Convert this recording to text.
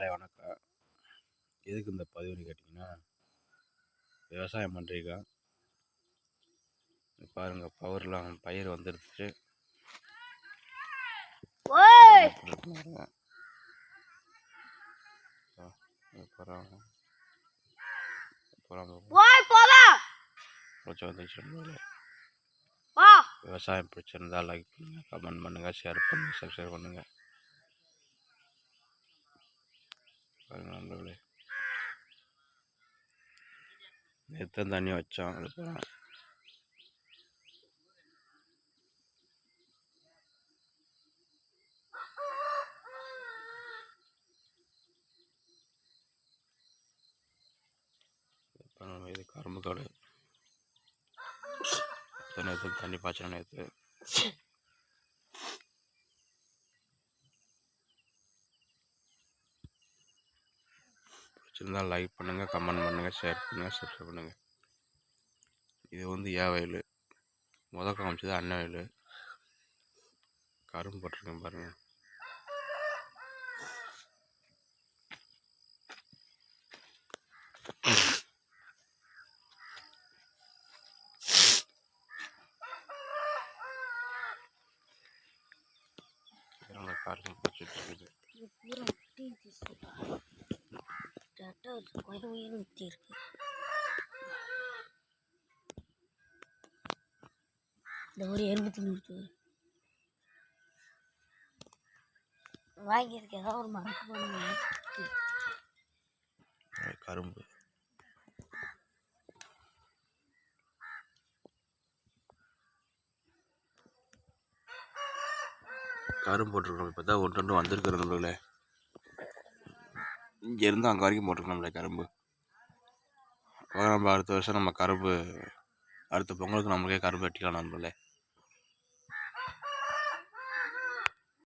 காலை வணக்கம். எதுக்கு இந்த பதிவுன்னு கேட்டிங்கன்னா விவசாயம் பண்ணுறீங்க பாருங்கள் பவர்லாம் பயிர் வந்துடுச்சு விவசாயம் பிடிச்சிருந்தா லைக் பண்ணுங்கள் கமெண்ட் பண்ணுங்கள் ஷேர் பண்ணுங்கள் சப்ஸ்கிரைப் பண்ணுங்கள் பாருங்கள் நண்பர்களே. நேற்று தண்ணி வச்சோம் அதுக்கப்புறம் இது கரும்பு காடு நேற்று தண்ணி பாய்ச்சணும் நேற்று பிடிச்சிருந்தால் லைக் பண்ணுங்கள் கமெண்ட் பண்ணுங்கள் ஷேர் பண்ணுங்கள் சப்ஸ்கிரைப் பண்ணுங்கள் இது வந்து ஏ வயல். முத காமிச்சது அண்ணன் வயல். கரும்பு போட்டிருக்கேன் பாருங்கள் இதனால பிடிச்சிட்டு இருக்குது. இது ஒரு டீ உயிர் ஊற்றி இருக்கு. இந்த ஒரு எறும்பு நிறுத்து வாங்கியதுக்கு ஏதாவது ஒரு மரத்து பண்ணுங்க கரும்பு. கரும்பு போட்டுருக்கோம் இப்போ தான் ஒன்று ரெண்டு வந்திருக்கிறோம் நம்மளே இங்கேருந்து அங்கே வரைக்கும் போட்டிருக்கோம் நம்மளே கரும்பு. அப்புறம் நம்ம அடுத்த வருஷம் நம்ம கரும்பு அடுத்த பொங்கலுக்கு நம்மளுக்கே கரும்பு வெட்டிக்கலாம் நம்மளே.